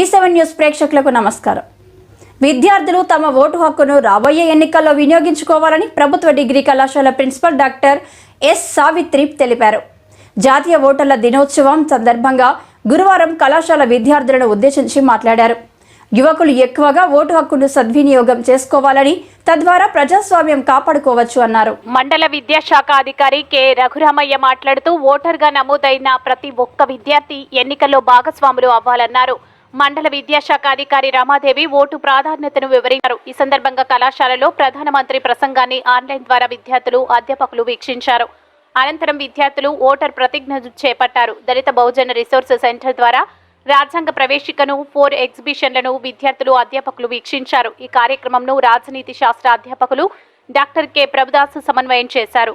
D seven news ప్రేక్షకులకు నమస్కారం. విద్యార్థులు తమ ఓటు హక్కును రాబోయే ఎన్నికల్లో వినియోగించుకోవాలని ప్రభుత్వ డిగ్రీ కళాశాల ప్రిన్సిపల్ డాక్టర్ ఎస్ సావిత్రి తెలిపారు. జాతీయ ఓటర్ల దినోత్సవం సందర్భంగా గురువారం కళాశాల విద్యార్థులను ఉద్దేశించి మాట్లాడారు. యువకులు ఎక్కువగా ఓటు హక్కును సద్వినియోగం చేసుకోవాలని తద్వారా ప్రజాస్వామ్యం కాపాడుకోవచ్చు అన్నారు. మండల విద్యాశాఖ అధికారి కె రఘురామయ్య మాట్లాడుతూ ఓటర్గా నమోదైన ప్రతి ఒక్క విద్యార్థి ఎన్నికల్లో భాగస్వాములు అవ్వాలన్నారు. మండల విద్యాశాఖ అధికారి రమాదేవి ఓటు ప్రాధాన్యతను వివరించారు. ఈ సందర్భంగా కళాశాలలో ప్రధానమంత్రి ప్రసంగాన్ని ఆన్లైన్ ద్వారా విద్యార్థులు అధ్యాపకులు వీక్షించారు. అనంతరం విద్యార్థులు ఓటర్ ప్రతిజ్ఞ చేపట్టారు. దళిత బహుజన రిసోర్స్ సెంటర్ ద్వారా రాజ్యాంగ ప్రవేశికను ఫోర్ ఎగ్జిబిషన్లను విద్యార్థులు అధ్యాపకులు వీక్షించారు. ఈ కార్యక్రమంను రాజనీతి శాస్త్ర అధ్యాపకులు డాక్టర్ కె. ప్రభుదాస్ సమన్వయం చేశారు.